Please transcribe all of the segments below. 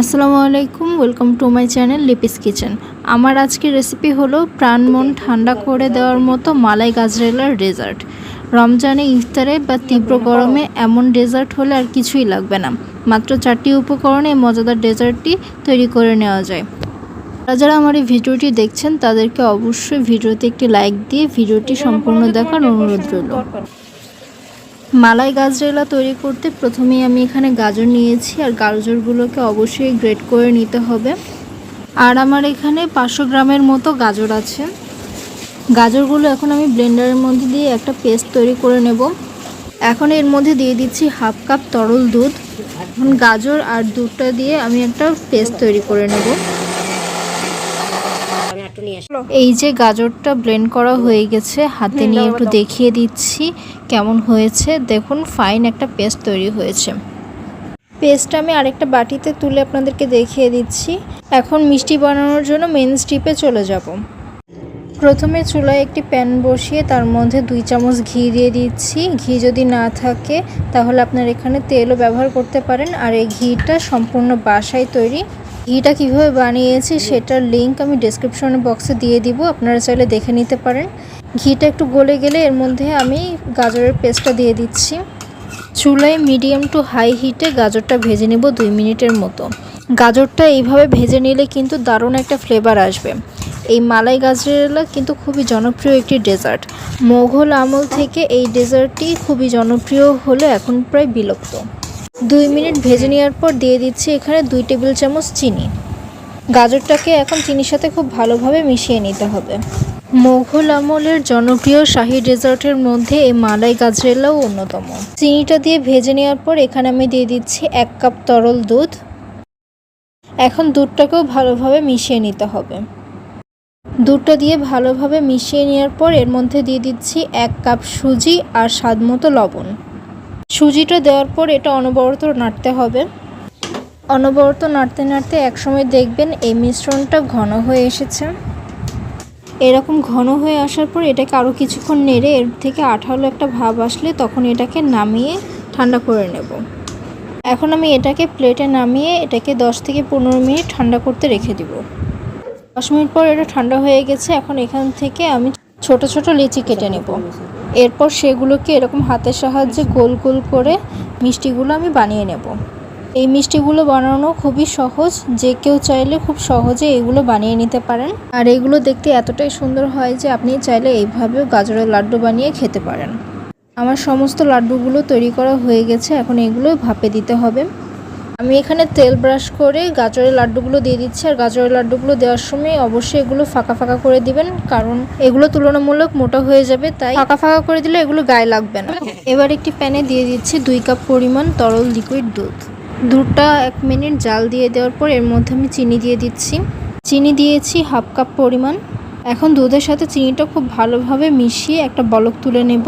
আসসালামু আলাইকুম welcome to my channel Lipi's kitchen আমার আজকের রেসিপি হলো প্রাণ মন ঠান্ডা করে দেওয়ার মতো মালাই গাজরেলার ডেজার্ট রমজানে ইফতারে বা তীব্র গরমে এমন ডেজার্ট হলে আর কিছুই লাগবে না। মাত্র চারটি উপকরণে এই মজাদার ডেজার্টটি তৈরি করে নেওয়া যায়। যারা যারা আমার এই ভিডিওটি দেখছেন, তাদেরকে অবশ্যই ভিডিওতে একটি লাইক দিয়ে ভিডিওটি সম্পূর্ণ দেখার অনুরোধ রইল। মালাই গাজরেলা তৈরি করতে প্রথমেই আমি এখানে গাজর নিয়েছি আর গাজরগুলোকে অবশ্যই গ্রেট করে নিতে হবে। আর আমার এখানে পাঁচশো গ্রামের মতো গাজর আছে। গাজরগুলো এখন আমি ব্লেন্ডারের মধ্যে দিয়ে একটা পেস্ট তৈরি করে নেব। এখন এর মধ্যে দিয়ে দিচ্ছি হাফ কাপ তরল দুধ। এখন গাজর আর দুধটা দিয়ে আমি একটা পেস্ট তৈরি করে নেব। এই যে গাজরটা ব্লেন্ড করা হয়ে গেছে হাতে নিয়ে একটু দেখিয়ে দিচ্ছি কেমন হয়েছে। দেখুন ফাইন একটা পেস্ট তৈরি হয়েছে। পেস্টটা আমি আরেকটা বাটিতে তুলে আপনাদেরকে দেখিয়ে দিচ্ছি। এখন মিষ্টি বানানোর জন্য মেন স্টিপে চলে যাব। প্রথমে চুলায় একটি প্যান বসিয়ে তার মধ্যে দুই চামচ ঘি দিয়ে দিচ্ছি। ঘি যদি না থাকে তাহলে আপনার এখানে তেলও ব্যবহার করতে পারেন। আর এই ঘিটা সম্পূর্ণ বাসায় তৈরি ঘিটা কীভাবে বানিয়েছি সেটার লিংক আমি ডেসক্রিপশন বক্সে দিয়ে দিব, আপনারা চাইলে দেখে নিতে পারেন। ঘিটা একটু গলে গেলে এর মধ্যে আমি গাজরের পেস্টটা দিয়ে দিচ্ছি। চুলায় মিডিয়াম টু হাই হিটে গাজরটা ভেজে নেব দুই মিনিটের মতো। গাজরটা এইভাবে ভেজে নিলে কিন্তু দারুণ একটা ফ্লেভার আসবে। এই মালাই গাজরেলা কিন্তু খুবই জনপ্রিয় একটি ডেজার্ট মোঘল আমল থেকে এই ডেজার্টটি খুবই জনপ্রিয় হলে এখন প্রায় বিলুপ্ত। দুই মিনিট ভেজে নেওয়ার পর দিয়ে দিচ্ছি এখানে দুই টেবিল চামচ চিনি। গাজরটাকে এখন চিনির সাথে খুব ভালোভাবে মিশিয়ে নিতে হবে। মোঘল আমলের জনপ্রিয় শাহি ডেজার্টের মধ্যে এই মালাই গাজরেলাও অন্যতম। চিনিটা দিয়ে ভেজে নেওয়ার পর এখানে আমি দিয়ে দিচ্ছি এক কাপ তরল দুধ। এখন দুধটাকেও ভালোভাবে মিশিয়ে নিতে হবে। দুধটা দিয়ে ভালোভাবে মিশিয়ে নেওয়ার পর এর মধ্যে দিয়ে দিচ্ছি এক কাপ সুজি আর স্বাদ মতো লবণ। সুজিটা দেওয়ার পর এটা অনবরত নাড়তে হবে। অনবরত নাড়তে নাড়তে একসময় দেখবেন এই মিশ্রণটা ঘন হয়ে এসেছে। এরকম ঘন হয়ে আসার পর এটাকে আরও কিছুক্ষণ নেড়ে এর থেকে আঠালো একটা ভাব আসলে তখন এটাকে নামিয়ে ঠান্ডা করে নেব। এখন আমি এটাকে প্লেটে নামিয়ে এটাকে 10 থেকে পনেরো মিনিট ঠান্ডা করতে রেখে দিব। দশ মিনিট পর এটা ঠান্ডা হয়ে গেছে, এখন এখান থেকে আমি ছোট ছোট লিচি কেটে নেব। এরপর সেগুলোকে এরকম হাতের সাহায্যে গোল গোল করে মিষ্টিগুলো আমি বানিয়ে নেব। এই মিষ্টিগুলো বানানো খুবই সহজ, যে কেউ চাইলে খুব সহজে এগুলো বানিয়ে নিতে পারেন। আর এগুলো দেখতে এতটাই সুন্দর হয় যে আপনি চাইলে এইভাবেও গাজরের লাড্ডু বানিয়ে খেতে পারেন। আমার সমস্ত লাড্ডুগুলো তৈরি করা হয়ে গেছে, এখন এগুলো ভাপে দিতে হবে। আমি এখানে তেল ব্রাশ করে গাজরের লাড্ডুগুলো দিয়ে দিচ্ছি, আর গাজরের লাড্ডুগুলো দেওয়ার সময় অবশ্যই এগুলো ফাঁকা ফাঁকা করে দিবেন, কারণ এগুলো তুলনামূলক মোটা হয়ে যাবে, তাই ফাঁকা ফাঁকা করে দিলে এগুলো গায়ে লাগবে না। এবার একটি প্যানে দিয়ে দিচ্ছি দুই কাপ পরিমাণ তরল লিকুইড দুধ। দুধটা এক মিনিট জাল দিয়ে দেওয়ার পর এর মধ্যে আমি চিনি দিয়ে দিচ্ছি। চিনি দিয়েছি হাফ কাপ পরিমাণ। এখন দুধের সাথে চিনিটা খুব ভালোভাবে মিশিয়ে একটা বলক তুলে নেব।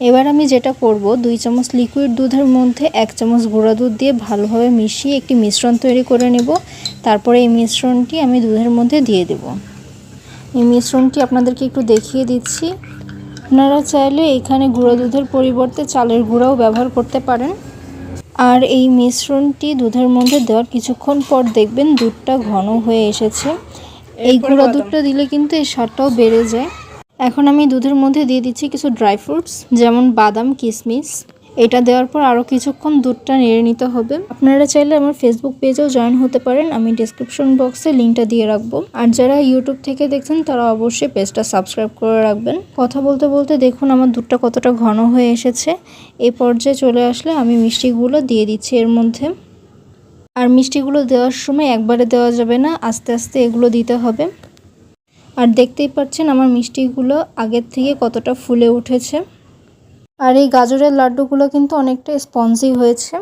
এবার আমি যেটা করব দুই চামচ লিকুইড দুধের মধ্যে এক চামচ গুঁড়া দুধ দিয়ে ভালোভাবে মিশিয়ে একটি মিশ্রণ তৈরি করে নেব। তারপরে এই মিশ্রণটি আমি দুধের মধ্যে দিয়ে দেব। এই মিশ্রণটি আপনাদেরকে একটু দেখিয়ে দিচ্ছি। আপনারা চাইলে এখানে গুঁড়া দুধের পরিবর্তে চালের গুঁড়াও ব্যবহার করতে পারেন। আর এই মিশ্রণটি দুধের মধ্যে দেওয়ার কিছুক্ষণ পর দেখবেন দুধটা ঘন হয়ে এসেছে। এই গুঁড়া দুধটা দিলে কিন্তু এই স্বাদটাও বেড়ে যায়। এখন আমি দুধের মধ্যে দিয়ে দিচ্ছি কিছু ড্রাই ফ্রুটস যেমন বাদাম কিশমিশ এটা দেওয়ার পর আরও কিছুক্ষণ দুধটা নেড়ে নিতে হবে। আপনারা চাইলে আমার ফেসবুক পেজেও জয়েন হতে পারেন। আমি ডিসক্রিপশন বক্সে লিঙ্কটা দিয়ে রাখব। আর যারা ইউটিউব থেকে দেখছেন, তারা অবশ্যই পেজটা সাবস্ক্রাইব করে রাখবেন। কথা বলতে বলতে দেখুন, আমার দুধটা কতটা ঘন হয়ে এসেছে। এই পর্যায়ে চলে আসলে আমি মিষ্টিগুলো দিয়ে দিচ্ছি এর মধ্যে। আর মিষ্টিগুলো দেওয়ার সময় একবারে দেওয়া যাবে না, আস্তে আস্তে এগুলো দিতে হবে। আর দেখতেই পাচ্ছেন আমার মিষ্টিগুলো আগের থেকে কতটা ফুলে উঠেছে। আর এই গাজরের লাড্ডুগুলো কিন্তু অনেকটা স্পঞ্জি হয়েছে।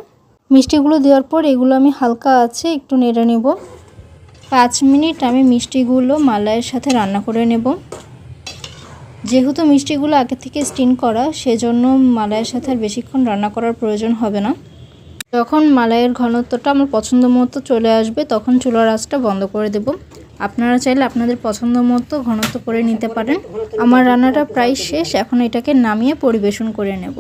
মিষ্টিগুলো দেওয়ার পর এগুলো আমি হালকা আছে একটু নেড়ে নেব। পাঁচ মিনিট আমি মিষ্টিগুলো মালাইয়ের সাথে রান্না করে নেব। যেহেতু মিষ্টিগুলো আগে থেকে স্টিন করা, সেজন্য মালাইয়ের সাথে আর বেশিক্ষণ রান্না করার প্রয়োজন হবে না। যখন মালাইয়ের ঘনত্বটা আমার পছন্দ মতো চলে আসবে, তখন চুলার আঁচটা বন্ধ করে দেব। আপনারা চাইলে আপনাদের পছন্দ মতো ঘনত্ব করে নিতে পারেন। আমার রান্নাটা প্রায় শেষ এখন এটাকে নামিয়ে পরিবেশন করে নেব।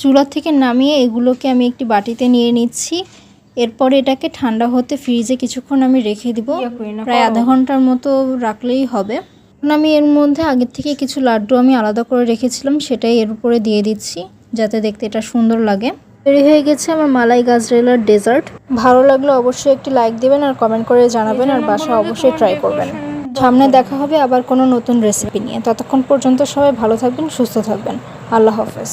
চুলা থেকে নামিয়ে এগুলোকে আমি একটি বাটিতে নিয়ে নিচ্ছি। এরপর এটাকে ঠান্ডা হতে ফ্রিজে কিছুক্ষণ আমি রেখে দিব। প্রায় আধা ঘণ্টার মতো রাখলেই হবে। এখন আমি এর মধ্যে আগের থেকে কিছু লাড্ডু আমি আলাদা করে রেখেছিলাম সেটাই এর উপরে দিয়ে দিচ্ছি যাতে দেখতে এটা সুন্দর লাগে। তৈরি হয়ে গেছে আমার মালাই গাজরেলার ডেজার্ট। ভালো লাগলে অবশ্যই একটি লাইক দিবেন আর কমেন্ট করে জানাবেন আর বাসা অবশ্যই ট্রাই করবেন। সামনে দেখা হবে আবার কোনো নতুন রেসিপি নিয়ে। ততক্ষণ পর্যন্ত সবাই ভালো থাকবেন, সুস্থ থাকবেন। আল্লাহ হাফেজ।